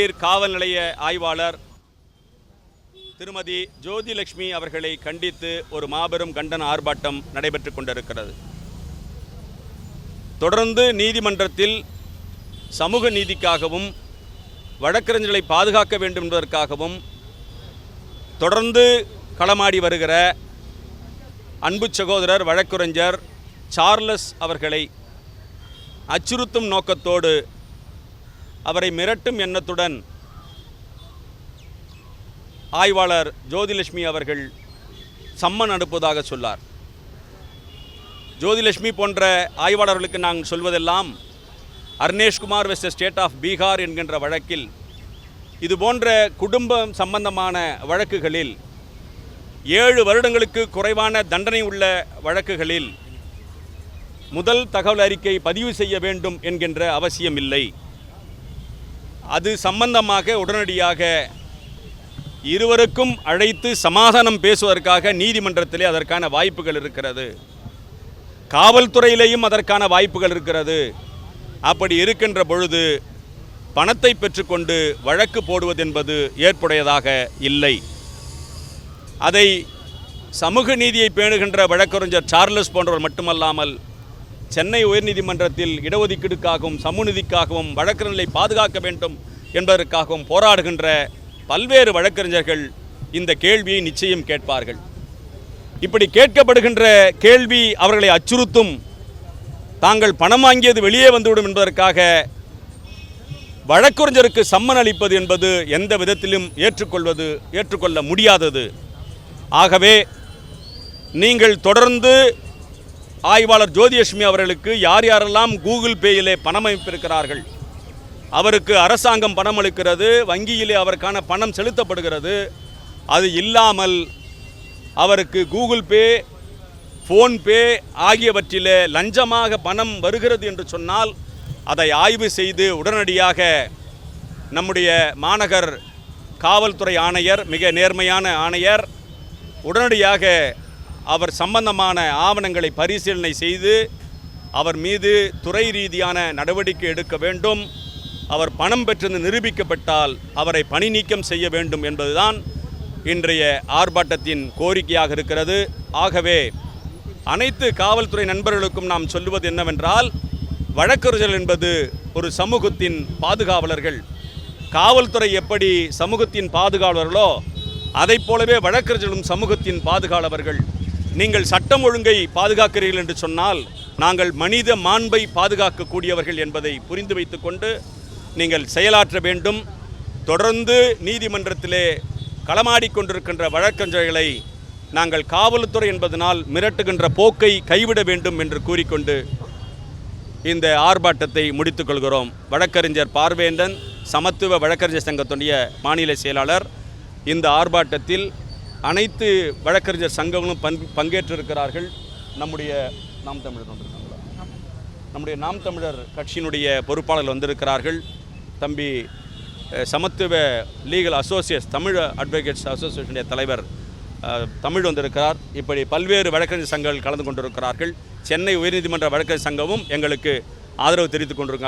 மகளிர் காவல் நிலைய ஆய்வாளர் திருமதி ஜோதிலட்சுமி அவர்களை கண்டித்து ஒரு மாபெரும் கண்டன ஆர்ப்பாட்டம் நடைபெற்று கொண்டிருக்கிறது. தொடர்ந்து நீதிமன்றத்தில் சமூக நீதிக்காகவும் வழக்கறிஞர்களை பாதுகாக்க வேண்டும் என்பதற்காகவும் தொடர்ந்து களமாடி வருகிற அன்பு சகோதரர் வழக்குரைஞர் சார்லஸ் அவர்களை அச்சுறுத்தும் நோக்கத்தோடு அவரை மிரட்டும் எண்ணத்துடன் ஆய்வாளர் ஜோதிலட்சுமி அவர்கள் சம்மன் அனுப்புவதாக சொன்னார் ஜோதிலட்சுமி போன்ற ஆய்வாளர்களுக்கு நாங்கள் சொல்வதெல்லாம் Arneshkumar west state of Bihar என்கின்ற வழக்கில் இது போன்ற குடும்பம் சம்பந்தமான வழக்குகளில் ஏழு வருடங்களுக்கு குறைவான தண்டனை உள்ள வழக்குகளில் முதல் தகவல் அறிக்கை பதிவு செய்ய வேண்டும் என்கின்ற அவசியம் இல்லை அது சம்பந்தமாக உடனடியாக இருவருக்கும் அழைத்து சமாதானம் பேசுவதற்காக நீதிமன்றத்திலே அதற்கான வாய்ப்புகள் இருக்கிறது. காவல்துறையிலேயும் அதற்கான வாய்ப்புகள் இருக்கிறது. அப்படி இருக்கின்ற பொழுது பணத்தை பெற்றுக்கொண்டு வழக்கு போடுவது என்பது ஏற்புடையதாக இல்லை. அதை சமூக நீதியை பேணுகின்ற வழக்கறிஞர் சார்லஸ் போன்றவர் மட்டுமல்லாமல் சென்னை உயர்நீதிமன்றத்தில் இடஒதுக்கீடுக்காகவும் சமூகநீதிக்காகவும் வழக்கறிஞர்களை பாதுகாக்க வேண்டும் என்பதற்காகவும் போராடுகின்ற பல்வேறு வழக்கறிஞர்கள் இந்த கேள்வியை நிச்சயம் கேட்பார்கள். இப்படி கேட்கப்படுகின்ற கேள்வி அவர்களை அச்சுறுத்தும் தாங்கள் பணம் வாங்கியது வெளியே வந்துவிடும் என்பதற்காக வழக்கறிஞருக்கு சம்மன் அளிப்பது என்பது எந்த விதத்திலும் ஏற்றுக்கொள்வது ஏற்றுக்கொள்ள முடியாதது. ஆகவே நீங்கள் தொடர்ந்து ஆய்வாளர் ஜோதிலட்சுமி அவர்களுக்கு யார் யாரெல்லாம் கூகுள் பேயிலே பணம் அமைப்பிருக்கிறார்கள் அவருக்கு அரசாங்கம் பணம் அளிக்கிறது வங்கியிலே அவருக்கான பணம் செலுத்தப்படுகிறது. அது இல்லாமல் அவருக்கு கூகுள் பே ஃபோன்பே ஆகியவற்றிலே லஞ்சமாக பணம் வருகிறது என்று சொன்னால் அதை ஆய்வு செய்து உடனடியாக நம்முடைய மாநகர் காவல்துறை ஆணையர் மிக நேர்மையான ஆணையர் உடனடியாக அவர் சம்பந்தமான ஆவணங்களை பரிசீலனை செய்து அவர் மீது துறை ரீதியான நடவடிக்கை எடுக்க வேண்டும். அவர் பணம் பெற்றது நிரூபிக்கப்பட்டால் அவரை பணி நீக்கம் செய்ய வேண்டும் என்பதுதான் இன்றைய ஆர்ப்பாட்டத்தின் கோரிக்கையாக இருக்கிறது. ஆகவே அனைத்து காவல்துறை நண்பர்களுக்கும் நாம் சொல்லுவது என்னவென்றால் வழக்கறிஞர்கள் என்பது ஒரு சமூகத்தின் பாதுகாவலர்கள். காவல்துறை எப்படி சமூகத்தின் பாதுகாவலர்களோ அதைப் போலவே வழக்கறிஞர்களும் சமூகத்தின் பாதுகாவலர்கள். நீங்கள் சட்டம் ஒழுங்கை பாதுகாக்கிறீர்கள் என்று சொன்னால் நாங்கள் மனித மாண்பை பாதுகாக்கக்கூடியவர்கள் என்பதை புரிந்து வைத்துக்கொண்டு நீங்கள் செயலாற்ற வேண்டும். தொடர்ந்து நீதிமன்றத்திலே களமாடிக்கொண்டிருக்கின்ற வழக்கறிஞர்களை நாங்கள் காவல்துறை என்பதனால் மிரட்டுகின்ற போக்கை கைவிட வேண்டும் என்று கூறிக்கொண்டு இந்த ஆர்ப்பாட்டத்தை முடித்துக்கொள்கிறோம் வழக்கறிஞர் பார்வேந்தன் சமத்துவ வழக்கறிஞர் சங்கத்துடைய மாநில செயலாளர் இந்த ஆர்ப்பாட்டத்தில் அனைத்து வழக்கறிஞர் சங்கங்களும் பங் பங்கேற்றிருக்கிறார்கள். நம்முடைய நாம் தமிழர் வந்திருக்காங்களா நம்முடைய நாம் தமிழர் கட்சியினுடைய பொறுப்பாளர்கள் வந்திருக்கிறார்கள். தம்பி சமத்துவ லீகல் அசோசியேட்ஸ் தமிழ் அட்வொகேட்ஸ் அசோசியேஷனுடைய தலைவர் தமிழ் வந்திருக்கிறார். இப்படி பல்வேறு வழக்கறிஞர் சங்கங்கள் கலந்து கொண்டிருக்கிறார்கள். சென்னை உயர்நீதிமன்ற வழக்கறிஞர் சங்கமும் எங்களுக்கு ஆதரவு தெரிவித்துக் கொண்டிருக்கிறார்கள்.